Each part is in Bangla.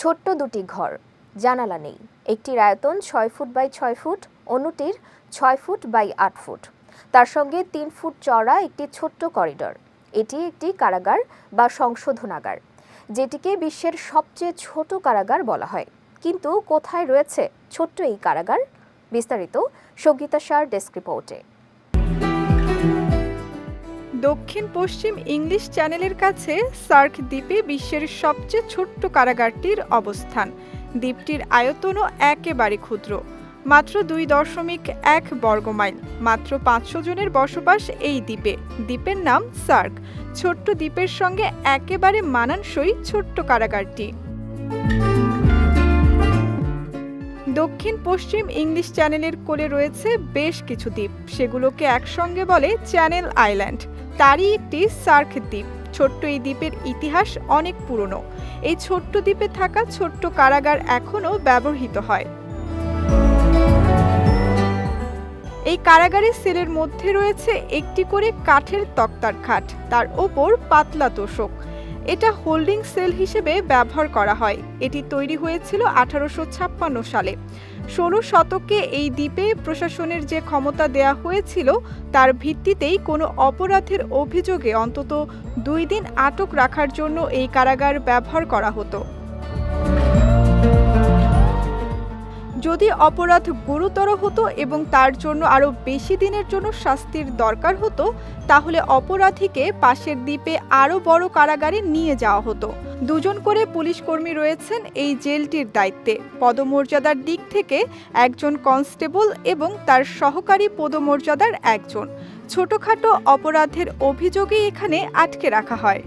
ছোট্ট দুটি ঘর। জানালা নেই। একটির আয়তন ছয় ফুট বাই ছয় ফুট, অন্যটির ছয় ফুট বাই আট ফুট। তার সঙ্গে তিন ফুট চওড়া একটি ছোট্ট করিডর। এটি একটি কারাগার বা সংশোধনাগার, যেটিকে বিশ্বের সবচেয়ে ছোট কারাগার বলা হয়। কিন্তু কোথায় রয়েছে ছোট্ট এই কারাগার? বিস্তারিত সঙ্গীতা সার ডেস্ক রিপোর্টে। দক্ষিণ পশ্চিম ইংলিশ চ্যানেলের কাছে সার্ক দ্বীপে বিশ্বের সবচেয়ে ছোট্ট কারাগারটির অবস্থান। দ্বীপটির আয়তনও একেবারে ক্ষুদ্র, মাত্র দুই দশমিক এক বর্গমাইল, মাত্র পাঁচশো জনের বসবাস এই দ্বীপে। দ্বীপের নাম সার্ক, ছোট্ট দ্বীপের সঙ্গে একেবারে মানানসই ছোট্ট কারাগারটি। দক্ষিণ পশ্চিম ইংলিশ চ্যানেলের কোলে রয়েছে বেশ কিছু দ্বীপ, সেগুলোকে একসঙ্গে বলে চ্যানেল আইল্যান্ড। তারই একটি সার্ক দ্বীপ। ছোট্ট এই দ্বীপের ইতিহাস অনেক পুরনো। এই ছোট্ট দ্বীপে থাকা ছোট্ট কারাগার এখনও ব্যবহৃত হয়। এই কারাগারের সেলের মধ্যে রয়েছে একটি করে কাঠের তক্তার খাট। তার ওপর পাতলা তোষক। এটা হোল্ডিং সেল হিসেবে ব্যবহার করা হয়। এটি তৈরি হয়েছিল আঠারোশো ছাপ্পান্ন সালে। ষোলো শতকে এই দ্বীপে প্রশাসনের যে ক্ষমতা দেয়া হয়েছিল, তার ভিত্তিতেই কোনো অপরাধের অভিযোগে অন্তত দুই দিন আটক রাখার জন্য এই কারাগার ব্যবহার করা হতো। যদি অপরাধ গুরুতর হতো এবং তার জন্য আরও বেশি দিনের জন্য শাস্তির দরকার হতো, তাহলে অপরাধীকে পাশের দ্বীপে আরও বড় কারাগারে নিয়ে যাওয়া হতো। দুজন করে পুলিশ কর্মী রয়েছেন এই জেলটির দায়িত্বে। পদমর্যাদার দিক থেকে একজন কনস্টেবল এবং তার সহকারী পদমর্যাদার একজন। ছোটখাটো অপরাধের অভিযোগে এখানে আটকে রাখা হয়।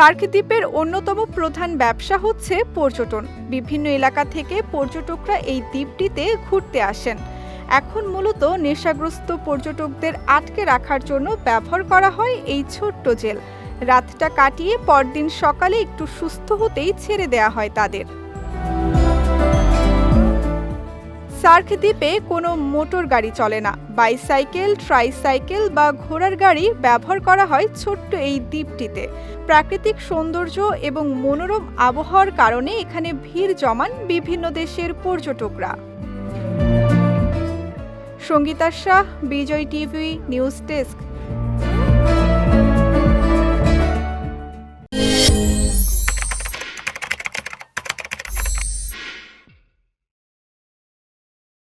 সার্ক দ্বীপের অন্যতম প্রধান ব্যবসা হচ্ছে পর্যটন। বিভিন্ন এলাকা থেকে পর্যটকরা এই দ্বীপটিতে ঘুরতে আসেন। এখন মূলত নেশাগ্রস্ত পর্যটকদের আটকে রাখার জন্য ব্যবহার করা হয় এই ছোট্ট জেল। রাতটা কাটিয়ে পরদিন সকালে একটু সুস্থ হতেই ছেড়ে দেয়া হয় তাদের। সার্ক দ্বীপে কোনো মোটর গাড়ি চলে না? বাইসাইকেল, ট্রাইসাইকেল বা ঘোড়ার গাড়ি ব্যবহার করা হয় ছোট্ট এই দ্বীপটিতে। প্রাকৃতিক সৌন্দর্য এবং মনোরম আবহাওয়ার কারণে এখানে ভিড় জমান বিভিন্ন দেশের পর্যটকরা। Sangita Shah, Vijay TV, news desk.